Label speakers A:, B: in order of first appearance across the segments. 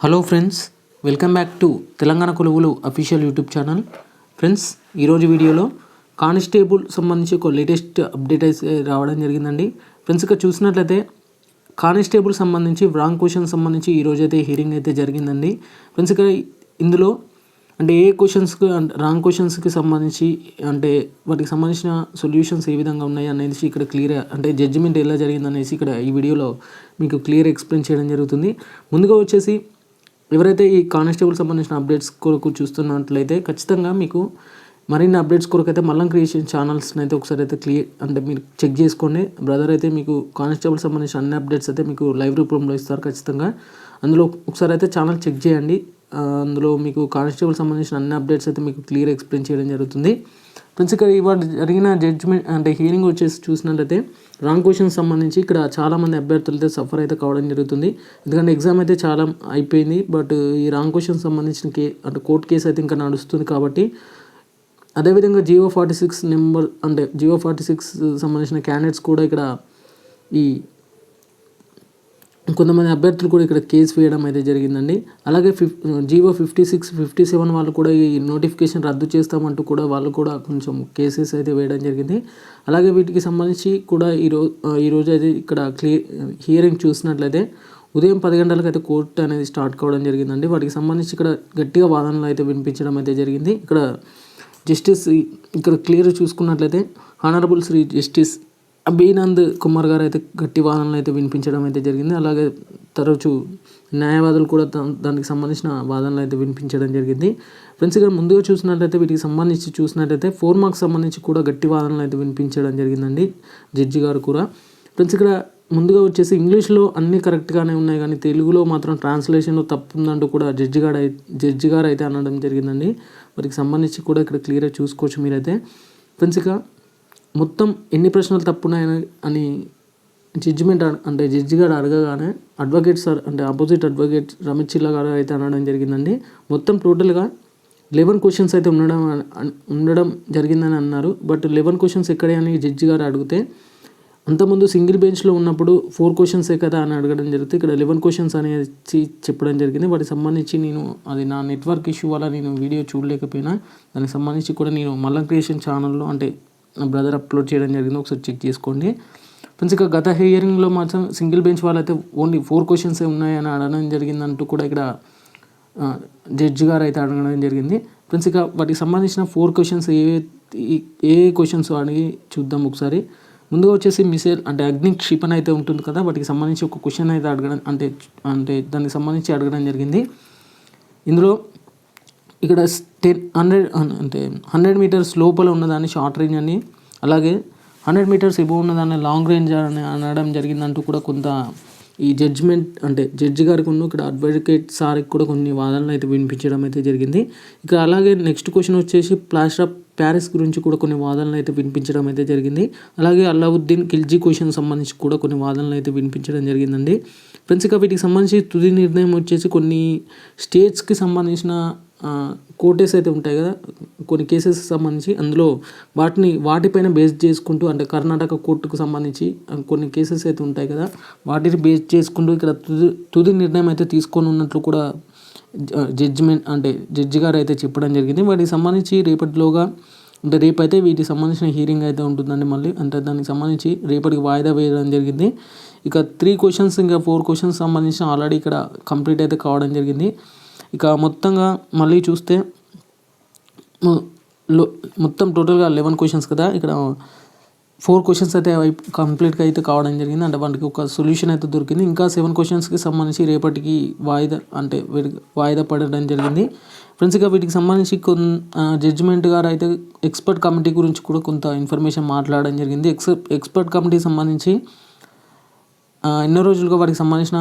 A: Hello friends welcome back to Telangana Koluvulu official YouTube channel friends ఈరోజు వీడియోలో constable సంబంధించి ఒక లేటెస్ట్ అప్డేట్ అయితే రావడం జరిగిందండి. ఫ్రెండ్స్ ఇక్కడ చూసినట్లయితే కానిస్టేబుల్ సంబంధించి రాంగ్ క్వశ్చన్ సంబంధించి ఈరోజు అయితే హీరింగ్ అయితే జరిగిందండి. ఫ్రెండ్స్ ఇక్కడ ఇందులో అంటే ఏ క్వశ్చన్స్కి రాంగ్ క్వశ్చన్స్కి సంబంధించి అంటే వాటికి సంబంధించిన సొల్యూషన్స్ ఏ విధంగా ఉన్నాయి అనేది ఇక్కడ క్లియర్ అంటే జడ్జిమెంట్ ఎలా జరిగిందనేసి ఇక్కడ ఈ వీడియోలో మీకు క్లియర్ ఎక్స్ప్లెయిన్ చేయడం జరుగుతుంది. ముందుగా వచ్చేసి ఎవరైతే ఈ కానిస్టేబుల్ సంబంధించిన అప్డేట్స్ కొరకు చూస్తున్నట్లయితే ఖచ్చితంగా మీకు మరిన్ని అప్డేట్స్ కొరకు అయితే మల్లం క్రియేషన్ ఛానల్స్ని అయితే ఒకసారి అయితే క్లియర్ అంటే మీరు చెక్ చేసుకోండి. బ్రదర్ అయితే మీకు కానిస్టేబుల్ సంబంధించిన అన్ని అప్డేట్స్ అయితే మీకు లైవ్ రూపంలో ఇస్తారు ఖచ్చితంగా. అందులో ఒకసారి అయితే ఛానల్ చెక్ చేయండి. అందులో మీకు కానిస్టేబుల్ సంబంధించిన అన్ని అప్డేట్స్ అయితే మీకు క్లియర్ ఎక్స్ప్లెయిన్ చేయడం జరుగుతుంది. ఫ్రెండ్స్ ఇక్కడ ఇవాళ జరిగిన జడ్జ్మెంట్ అంటే హీరింగ్ వచ్చేసి చూసినట్లయితే రాంగ్ క్వశ్చన్ సంబంధించి ఇక్కడ చాలామంది అభ్యర్థులు అయితే సఫర్ అయితే కావడం జరుగుతుంది. ఎందుకంటే ఎగ్జామ్ అయితే చాలా అయిపోయింది. బట్ ఈ రాంగ్ క్వశ్చన్ సంబంధించిన కే అంటే కోర్ట్ కేసు అయితే ఇంకా నడుస్తుంది కాబట్టి అదేవిధంగా జియో ఫార్టీ సిక్స్ నెంబర్ అంటే జియో ఫార్టీ సిక్స్ సంబంధించిన క్యాండిడేట్స్ కూడా ఇక్కడ ఈ కొంతమంది అభ్యర్థులు కూడా ఇక్కడ కేసు వేయడం అయితే జరిగిందండి. అలాగే ఫిఫ్ GO fifty six fifty seven వాళ్ళు కూడా ఈ నోటిఫికేషన్ రద్దు చేస్తామంటూ కూడా వాళ్ళు కూడా కొంచెం కేసెస్ అయితే వేయడం జరిగింది. అలాగే వీటికి సంబంధించి కూడా ఈరోజు ఈరోజు అయితే ఇక్కడ క్లియర్ హియరింగ్ చూసినట్లయితే ఉదయం పది గంటలకు అయితే కోర్టు అనేది స్టార్ట్ కావడం జరిగిందండి. వాటికి సంబంధించి ఇక్కడ గట్టిగా వాదనలు అయితే వినిపించడం అయితే జరిగింది. ఇక్కడ జస్టిస్ ఇక్కడ క్లియర్ చూసుకున్నట్లయితే హానరబుల్ శ్రీ జస్టిస్ బీనంద్ కుమార్ గారు అయితే గట్టి వాదనలు అయితే వినిపించడం అయితే జరిగింది. అలాగే తరచు న్యాయవాదులు కూడా దానికి సంబంధించిన వాదనలు అయితే వినిపించడం జరిగింది. ఫ్రెండ్స్ ఇక్కడ ముందుగా చూసినట్లయితే వీటికి సంబంధించి చూసినట్లయితే ఫోర్ మార్క్స్ సంబంధించి కూడా గట్టి వాదనలు అయితే వినిపించడం జరిగిందండి జడ్జి గారు కూడా. ఫ్రెండ్స్ ఇక్కడ ముందుగా వచ్చేసి ఇంగ్లీష్లో అన్నీ కరెక్ట్గానే ఉన్నాయి కానీ తెలుగులో మాత్రం ట్రాన్స్లేషన్లో తప్పు ఉందంటూ కూడా జడ్జి గారు జడ్జి గారు అయితే అనడం జరిగిందండి. వారికి సంబంధించి కూడా ఇక్కడ క్లియర్గా చూసుకోవచ్చు మీరైతే. ఫ్రెండ్స్ ఇక మొత్తం ఎన్ని ప్రశ్నలు తప్పున్నాయని అని జడ్జిమెంట్ అంటే జడ్జి గారు అడగగానే అడ్వకేట్ సార్ అంటే ఆపోజిట్ అడ్వకేట్ రమేష్ చిల్ల గారు అయితే అనడం జరిగిందండి. మొత్తం టోటల్గా లెవెన్ క్వశ్చన్స్ అయితే ఉండడం ఉండడం జరిగిందని అన్నారు. బట్ లెవెన్ క్వశ్చన్స్ ఎక్కడే అని జడ్జి గారు అడిగితే అంతకుముందు సింగిల్ బెంచ్లో ఉన్నప్పుడు ఫోర్ క్వశ్చన్సే కదా అని అడగడం జరిగితే ఇక్కడ లెవెన్ క్వశ్చన్స్ అనేది చెప్పడం జరిగింది. వాటికి సంబంధించి నేను అది నా నెట్వర్క్ ఇష్యూ వల్ల నేను వీడియో చూడలేకపోయినా దానికి సంబంధించి కూడా నేను మల్లం క్రియేషన్ ఛానల్లో అంటే బ్రదర్ అప్లోడ్ చేయడం జరిగింది. ఒకసారి చెక్ చేసుకోండి. ఫ్రెండ్స్ ఇక గత హియరింగ్లో మాత్రం సింగిల్ బెంచ్ వాళ్ళైతే ఓన్లీ ఫోర్ క్వశ్చన్సే ఉన్నాయని అడగడం జరిగిందంటూ కూడా ఇక్కడ జడ్జి గారు అయితే అడగడం జరిగింది. ఫ్రెండ్స్ ఇక వాటికి సంబంధించిన ఫోర్ క్వశ్చన్స్ ఏ ఏ క్వశ్చన్స్ అడిగి చూద్దాం ఒకసారి. ముందుగా వచ్చేసి మిసైల్ అంటే అగ్ని క్షిపణ అయితే ఉంటుంది కదా వాటికి సంబంధించి ఒక క్వశ్చన్ అయితే అడగడం అంటే అంటే దానికి సంబంధించి అడగడం జరిగింది. ఇందులో ఇక్కడ టెన్ హండ్రెడ్ అంటే హండ్రెడ్ మీటర్స్ లోపల ఉన్నదాన్ని షార్ట్ రేంజ్ అని అలాగే హండ్రెడ్ మీటర్స్ ఎబో ఉన్నదాన్ని లాంగ్ రేంజ్ అని అనడం జరిగిందంటూ కూడా కొంత ఈ జడ్జిమెంట్ అంటే జడ్జి గారికి ఉన్న ఇక్కడ అడ్వకేట్ సార్కి కూడా కొన్ని వాదనలు అయితే వినిపించడం అయితే జరిగింది. ఇక అలాగే నెక్స్ట్ క్వశ్చన్ వచ్చేసి ప్లాస్టర్ ఆఫ్ ప్యారిస్ గురించి కూడా కొన్ని వాదనలు అయితే వినిపించడం అయితే జరిగింది. అలాగే అల్లావుద్దీన్ ఖిల్జీ క్వశ్చన్ సంబంధించి కూడా కొన్ని వాదనలు అయితే వినిపించడం జరిగిందండి. ఫ్రెండ్స్ ఇక వీటికి సంబంధించి తుది నిర్ణయం వచ్చేసి కొన్ని స్టేట్స్కి సంబంధించిన కోర్టెస్ అయితే ఉంటాయి కదా. కొన్ని కేసెస్ సంబంధించి అందులో వాటిని వాటిపైన బేస్ చేసుకుంటూ అంటే కర్ణాటక కోర్టుకు సంబంధించి కొన్ని కేసెస్ అయితే ఉంటాయి కదా. వాటిని బేస్ చేసుకుంటూ ఇక్కడ తుది తుది నిర్ణయం అయితే తీసుకొని ఉన్నట్లు కూడా జడ్జిమెంట్ అంటే జడ్జి గారు అయితే చెప్పడం జరిగింది. వాటికి సంబంధించి రేపటిలోగా అంటే రేపైతే వీటికి సంబంధించిన హీరింగ్ అయితే ఉంటుందండి మళ్ళీ. అంటే దానికి సంబంధించి రేపటికి వాయిదా వేయడం జరిగింది. ఇక త్రీ క్వశ్చన్స్ ఇంకా ఫోర్ క్వశ్చన్స్ సంబంధించిన ఆల్రెడీ ఇక్కడ కంప్లీట్ అయితే కావడం జరిగింది. ఇక మొత్తంగా మళ్ళీ చూస్తే లో- మొత్తం టోటల్గా లెవెన్ క్వశ్చన్స్ కదా. ఇక్కడ ఫోర్ క్వశ్చన్స్ అయితే కంప్లీట్గా అయితే కావడం జరిగింది. అంటే వాటికి ఒక సొల్యూషన్ అయితే దొరికింది. ఇంకా సెవెన్ క్వశ్చన్స్కి సంబంధించి రేపటికి వాయిదా అంటే వీటికి వాయిదా పడడం జరిగింది. ఫ్రెండ్స్ ఇక వీటికి సంబంధించి కొన్ జడ్జిమెంట్ గారు అయితే ఎక్స్పర్ట్ కమిటీ గురించి కూడా కొంత ఇన్ఫర్మేషన్ మాట్లాడడం జరిగింది. ఎక్స్ ఎక్స్పర్ట్ కమిటీకి సంబంధించి ఎన్నో రోజులుగా వాటికి సంబంధించిన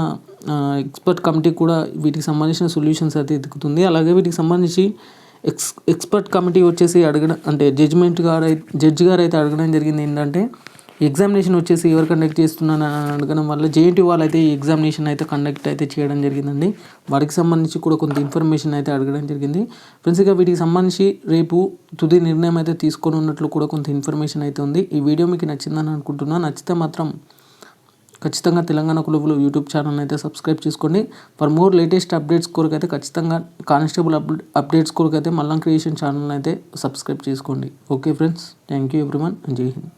A: ఎక్స్పర్ట్ కమిటీ కూడా వీటికి సంబంధించిన సొల్యూషన్స్ అయితే ఎదుగుతుంది. అలాగే వీటికి సంబంధించి ఎక్స్ ఎక్స్పర్ట్ కమిటీ వచ్చేసి అడగడం అంటే జడ్జిమెంట్ గారు అయితే జడ్జి గారు అయితే అడగడం జరిగింది ఏంటంటే ఎగ్జామినేషన్ వచ్చేసి ఎవరు కండక్ట్ చేస్తున్నారని అడగడం వల్ల జేఎన్టీ వాళ్ళు అయితే ఈ ఎగ్జామినేషన్ అయితే కండక్ట్ అయితే చేయడం జరిగిందండి. వాటికి సంబంధించి కూడా కొంత ఇన్ఫర్మేషన్ అయితే అడగడం జరిగింది. ఫ్రెండ్స్ ఇక వీటికి సంబంధించి రేపు తుది నిర్ణయం అయితే తీసుకొని ఉన్నట్లు కూడా కొంత ఇన్ఫర్మేషన్ అయితే ఉంది. ఈ వీడియో మీకు నచ్చిందని అనుకుంటున్నాను నచ్చితే మాత్రం ఖచ్చితంగా తెలంగాణ కులువులు యూట్యూబ్ ఛానల్ అయితే సబ్స్క్రైబ్ చేసుకోండి. ఫర్ మోర్ లేటెస్ట్ అప్డేట్స్ కొరకైతే ఖచ్చితంగా కానిస్టేబుల్ అప్డేట్స్ అయితే మల్లం క్రియేషన్ ఛానల్ అయితే సబ్స్క్రైబ్ చేసుకోండి. Okay friends thank you everyone. Jai Hind.